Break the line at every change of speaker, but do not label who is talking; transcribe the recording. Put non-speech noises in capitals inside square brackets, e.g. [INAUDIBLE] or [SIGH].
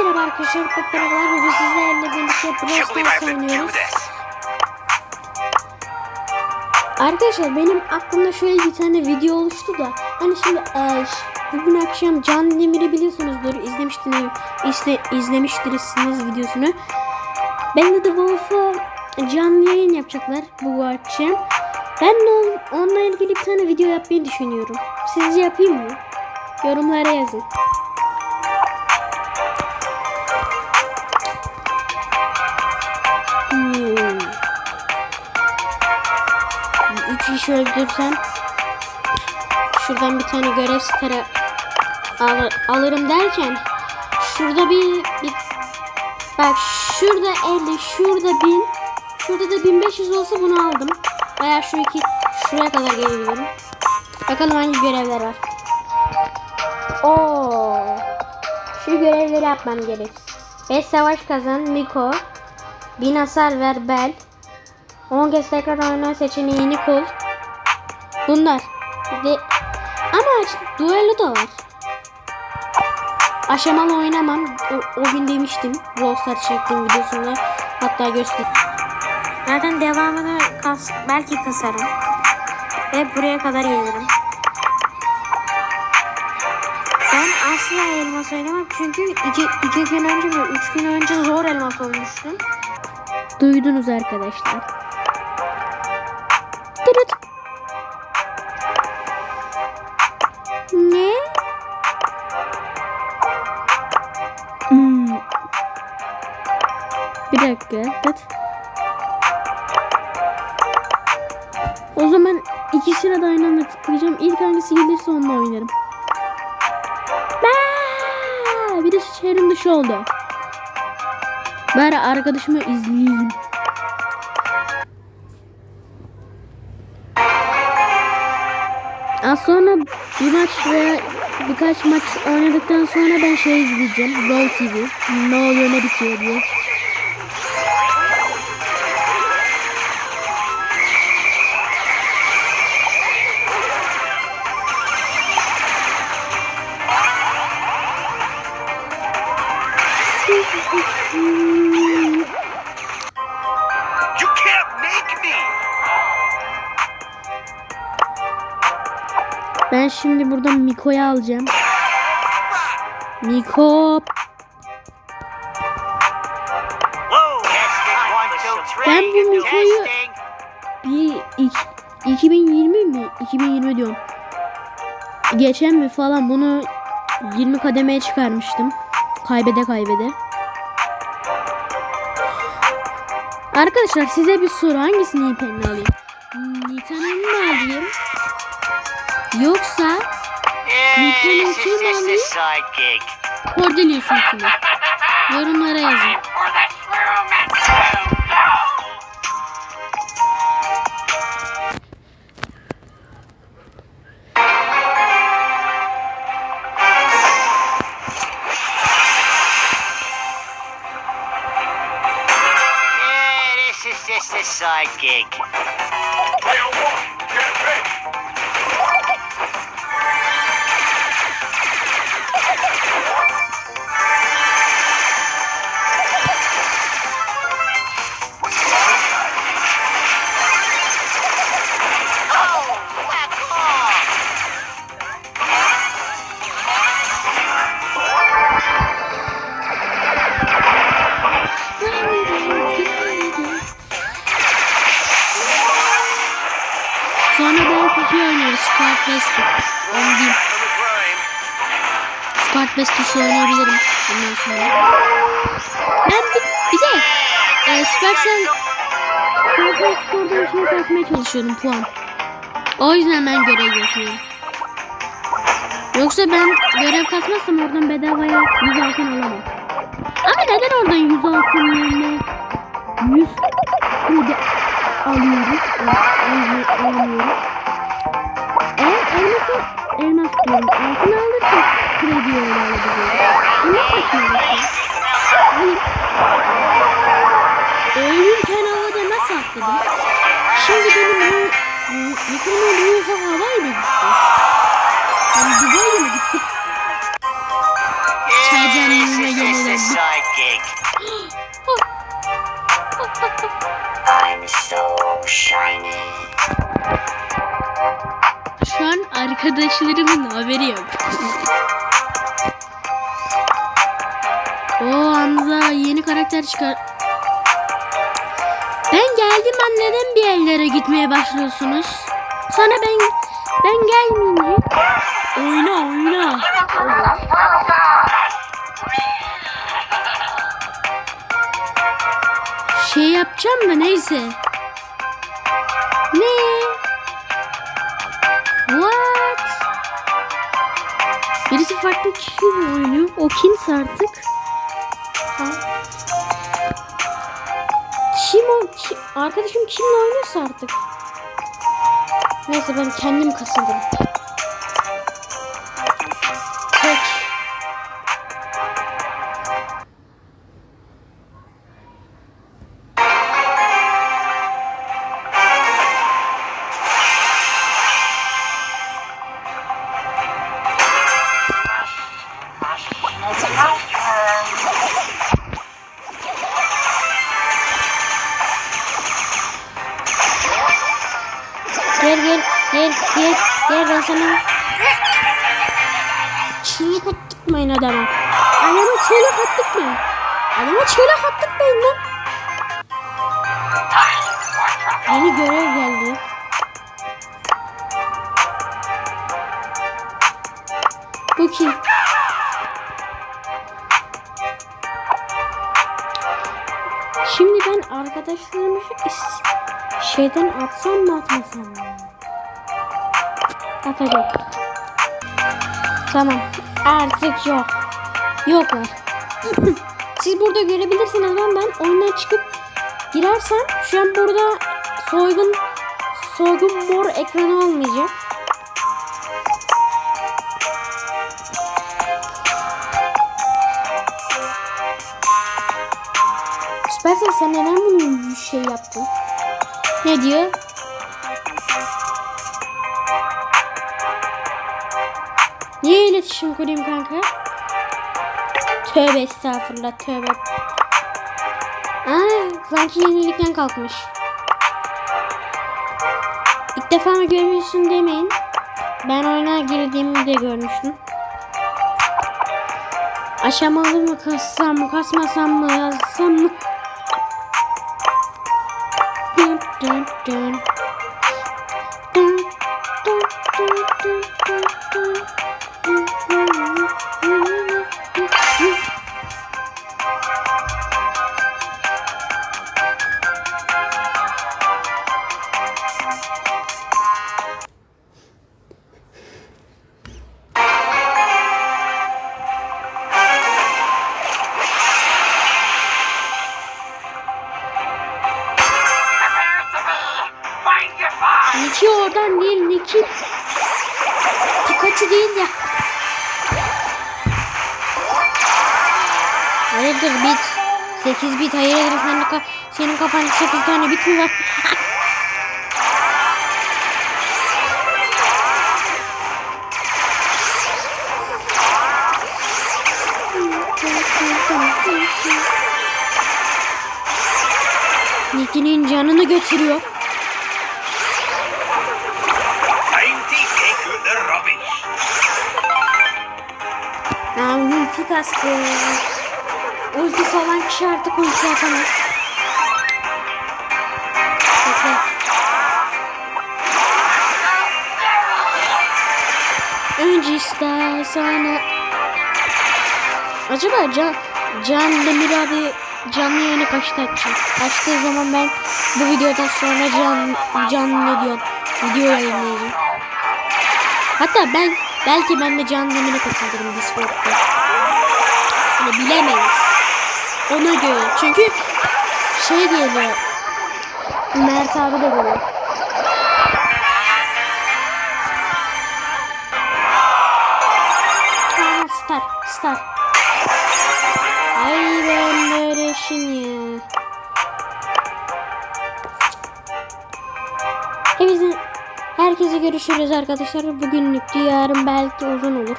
Merhaba arkadaşlar, hep beraber bugün sizlerle birlikte Brawl Stars oynuyoruz. Arkadaşlar benim aklımda şöyle bir tane video oluştu da hani şimdi e, bugün akşam Can Demir'i biliyorsunuzdur izlemiştiniz izle, izlemiştirsiniz videosunu. Ben de The Wolf'a canlı yayın yapacaklar bu akşam. Ben de on- onunla ilgili bir tane video yapmayı düşünüyorum. Sizce yapayım mı? Yorumlara yazın. Kişi öldürsem şuradan bir tane görev stara al- alırım derken şurada bir, bir bak şurada 50 şurada 1000 şurada da 1500 olsa bunu aldım. Veya şu iki şuraya kadar gelebilirim. Bakalım hangi görevler var. Oo. Şu görevleri yapmam gerek. 5 savaş kazan Miko. 1000 hasar ver Bel. 10 kez tekrar oyna seçeneğini kul. Bunlar. De ama duello da var. Aşamalı oynamam. O, o gün demiştim. Brawl Stars çektiğim videosunda. Hatta göster. Zaten devamını kas, belki kasarım. Ve buraya kadar gelirim. Ben asla elmas oynamam çünkü iki, iki gün önce mi üç gün önce zor elmas olmuştum. Duydunuz arkadaşlar. Tırıt. Tıt. O zaman ikisine de aynı anda tıklayacağım. İlk hangisi gelirse onunla oynarım. Baa! Bir de şehrin dışı oldu. Bari arkadaşımı izleyeyim. Az sonra bir maç veya birkaç maç oynadıktan sonra ben şey izleyeceğim. Roll TV. Ne oluyor ne bitiyor diye. Ben şimdi buradan Miko'yu alacağım. Miko. Ben bu Miko'yu bir iki- 2020 mi? 2020 diyorum. Geçen mi falan bunu 20 kademeye çıkarmıştım. Kaybede kaybede. Arkadaşlar size bir soru hangisini ipenini alayım? Nita'nın mı alayım? Yoksa
is
kim alayım?
side gig.
Cordelius'unkini? Yorumlara yazın. Best. Onu diyeyim.
From the grime.
Squad Best'ı oynayabilirim bundan sonra. Ben bir, bir de e, Supercell Supercell Store'da bir şey kasmaya çalışıyorum puan. O yüzden ben görev yapıyorum. Yoksa ben görev kasmazsam oradan bedavaya 100 altın alamam. Ama neden oradan 100 altın yerine 100 kredi alıyoruz? Al- al- Alamıyoruz. Eğer elması elmas diyorum. Altın alırsak kredi öyle alabiliyoruz. Bu ne saçmalık? Hayır. Eğilirken havada nasıl atladım? Şimdi benim bu mikromun ruhu havayla gitti. Yani Dubai'ye mi gitti?
Yeah,
Çaycanlığına gelelim.
sidekick. [GASPS] I'm so shiny.
Arkadaşlarımın haberi yok. Oo Hamza yeni karakter çıkar. Ben geldim ben neden bir yerlere gitmeye başlıyorsunuz? Sana ben ben gelmeyince oyna oyna. Şey yapacağım da neyse. Birisi farklı kişiyle oynuyor. O kimse artık? Ha? Kim o? Ki- arkadaşım kimle oynuyorsa artık. Neyse ben kendim kasıldım. Adama. Adama çığlık attırmayın. Adama çığlık attırmayın lan. Yeni görev geldi. Bu kim? Şimdi ben arkadaşlarımı şeyden atsam mı atmasam mı? Atacağım. Tamam. Artık yok. Yoklar. [LAUGHS] Siz burada görebilirsiniz ama ben oyundan çıkıp girersem şu an burada soygun soygun mor ekranı olmayacak. Süpersen sen neden bunu şey yaptın? Ne diyor? Niye iletişim kurayım kanka? Tövbe estağfurullah tövbe. Aa, sanki yenilikten kalkmış. İlk defa mı görmüşsün demeyin. Ben oyuna girdiğimde görmüştüm. Aşamalı mı kassam mı kasmasam mı yazsam mı? Niki. Pikachu değil ya. Hayırdır bit? 8 bit hayırdır senin, ka senin kafanda 8 tane bit mi var? [LAUGHS] Niki'nin canını götürüyor. Kastı. Ultisi olan kişi artık ulti atamaz. Önce ister. Acaba Can, Can Demir abi canlı yayını kaçta açacak? Açtığı zaman ben bu videodan sonra can, canlı ne diyor? Video yayınlayacağım. Hatta ben belki ben de canlı yayına katılırım Discord'da. Hani bilemeyiz. Ona göre. Çünkü şey geliyor. Mert abi de geliyor. Aa, star, star. Ay ben böyle şimdi. Hepinize, herkese görüşürüz arkadaşlar. Bugünlük yarın belki uzun olur.